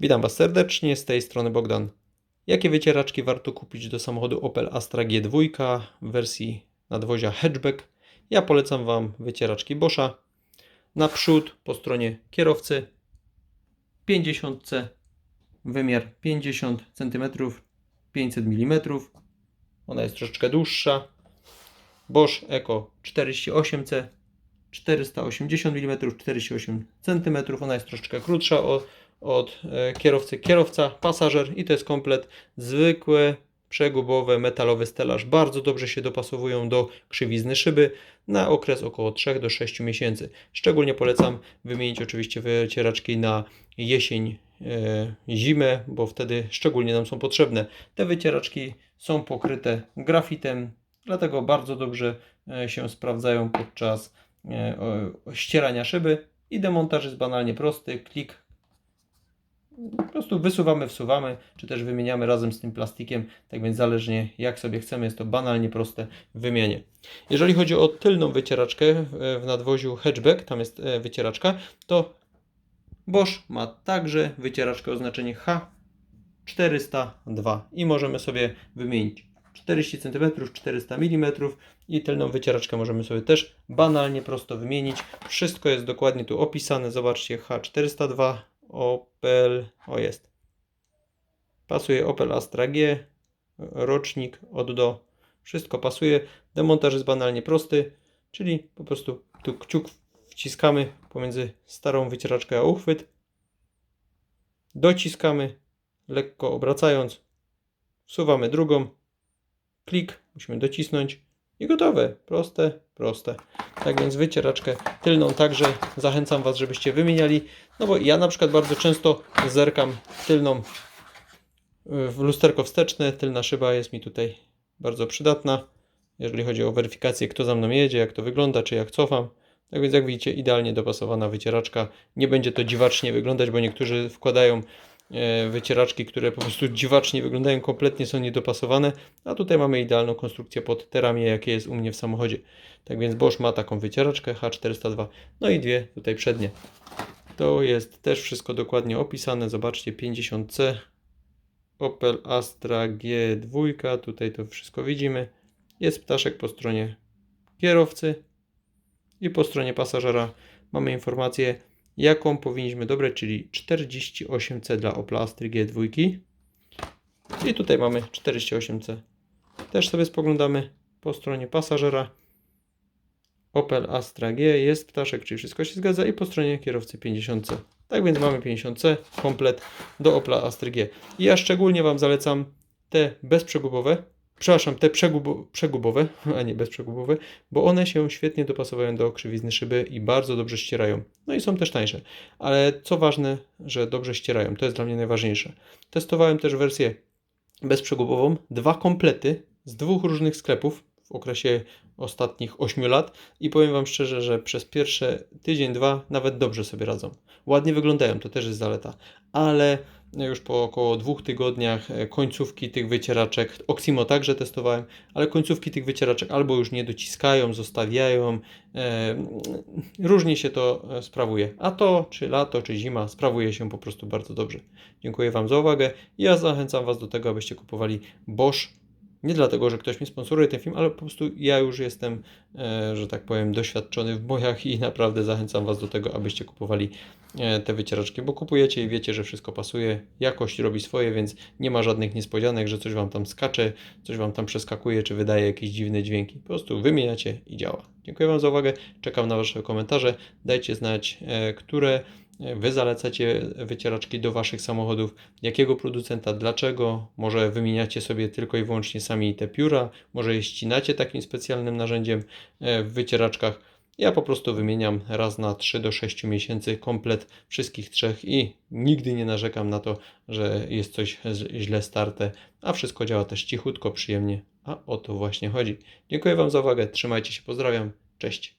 Witam Was serdecznie, z tej strony Bogdan. Jakie wycieraczki warto kupić do samochodu Opel Astra G2 w wersji nadwozia hatchback? Ja polecam Wam wycieraczki Boscha. Naprzód po stronie kierowcy 50 wymiar 50 cm 500 mm. Ona jest troszeczkę dłuższa. Bosch Eco 48C 480 mm 48 cm. Ona jest troszeczkę krótsza od, od e, kierowcy. Kierowca, pasażer i to jest komplet zwykłe przegubowe metalowy stelaż. Bardzo dobrze się dopasowują do krzywizny szyby na okres około 3 do 6 miesięcy. Szczególnie polecam wymienić oczywiście wycieraczki na jesień, e, zimę, bo wtedy szczególnie nam są potrzebne. Te wycieraczki są pokryte grafitem, dlatego bardzo dobrze e, się sprawdzają podczas ścierania szyby i demontaż jest banalnie prosty. Klik po prostu wysuwamy, wsuwamy, czy też wymieniamy razem z tym plastikiem. Tak więc zależnie jak sobie chcemy, jest to banalnie proste w wymianie. Jeżeli chodzi o tylną wycieraczkę w- w nadwoziu hatchback, tam jest e, wycieraczka, to Bosch ma także wycieraczkę o znaczeniu H402 i możemy sobie wymienić 40 cm, 400 mm i tylną wycieraczkę możemy sobie też banalnie prosto wymienić. Wszystko jest dokładnie tu opisane. Zobaczcie H402 Opel, o jest. Pasuje Opel Astra G, rocznik od do. Wszystko pasuje. Demontaż jest banalnie prosty, czyli po prostu tu kciuk wciskamy pomiędzy starą wycieraczkę a uchwyt. Dociskamy, lekko obracając. Wsuwamy drugą. Klik, musimy docisnąć i gotowe. Proste, proste. Tak więc wycieraczkę tylną także zachęcam Was, żebyście wymieniali. No bo ja na przykład bardzo często zerkam tylną y, w lusterko wsteczne. Tylna szyba jest mi tutaj bardzo przydatna, jeżeli chodzi o weryfikację, kto za mną jedzie, jak to wygląda, czy jak cofam. Tak więc jak widzicie, idealnie dopasowana wycieraczka. Nie będzie to dziwacznie wyglądać, bo niektórzy wkładają wycieraczki, które po prostu dziwacznie wyglądają, kompletnie są niedopasowane. A tutaj mamy idealną konstrukcję pod te ramię, jakie jest u mnie w samochodzie. Tak więc Bosch ma taką wycieraczkę H402, no i dwie tutaj przednie. To jest też wszystko dokładnie opisane. Zobaczcie, 50C, Opel Astra G2, tutaj to wszystko widzimy. Jest ptaszek po stronie kierowcy i po stronie pasażera mamy informację, jaką powinniśmy dobrać, czyli 48C dla Opla Astry G2. I tutaj mamy 48C. Też sobie spoglądamy po stronie pasażera. Opel Astra G jest ptaszek, czyli wszystko się zgadza i po stronie kierowcy 50C. Tak więc mamy 50C, komplet do Opla Astra G. I ja szczególnie Wam zalecam te bezprzegubowe, przepraszam, te przegubo, przegubowe, a nie bezprzegubowe, bo one się świetnie dopasowują do krzywizny szyby i bardzo dobrze ścierają. No i są też tańsze. Ale co ważne, że dobrze ścierają, to jest dla mnie najważniejsze. Testowałem też wersję bezprzegubową, dwa komplety z dwóch różnych sklepów w okresie ostatnich 8 lat i powiem Wam szczerze, że przez pierwsze tydzień, dwa nawet dobrze sobie radzą. Ładnie wyglądają, to też jest zaleta, ale już po około dwóch tygodniach e, końcówki tych wycieraczek, Oximo także testowałem, ale końcówki tych wycieraczek albo już nie dociskają, zostawiają, e, różnie się to e, sprawuje. A to, czy lato, czy zima, sprawuje się po prostu bardzo dobrze. Dziękuję Wam za uwagę. Ja zachęcam Was do tego, abyście kupowali Bosch nie dlatego, że ktoś mi sponsoruje ten film, ale po prostu ja już jestem, e, że tak powiem, doświadczony w bojach i naprawdę zachęcam Was do tego, abyście kupowali e, te wycieraczki, bo kupujecie i wiecie, że wszystko pasuje, jakość robi swoje, więc nie ma żadnych niespodzianek, że coś Wam tam skacze, coś Wam tam przeskakuje, czy wydaje jakieś dziwne dźwięki. Po prostu wymieniacie i działa. Dziękuję Wam za uwagę, czekam na Wasze komentarze, dajcie znać, e, które Wy zalecacie wycieraczki do Waszych samochodów, jakiego producenta, dlaczego, może wymieniacie sobie tylko i wyłącznie sami te pióra, może je ścinacie takim specjalnym narzędziem e, w wycieraczkach. Ja po prostu wymieniam raz na 3 do 6 miesięcy komplet wszystkich trzech i nigdy nie narzekam na to, że jest coś źle starte, a wszystko działa też cichutko, przyjemnie, a o to właśnie chodzi. Dziękuję Wam za uwagę, trzymajcie się, pozdrawiam, cześć.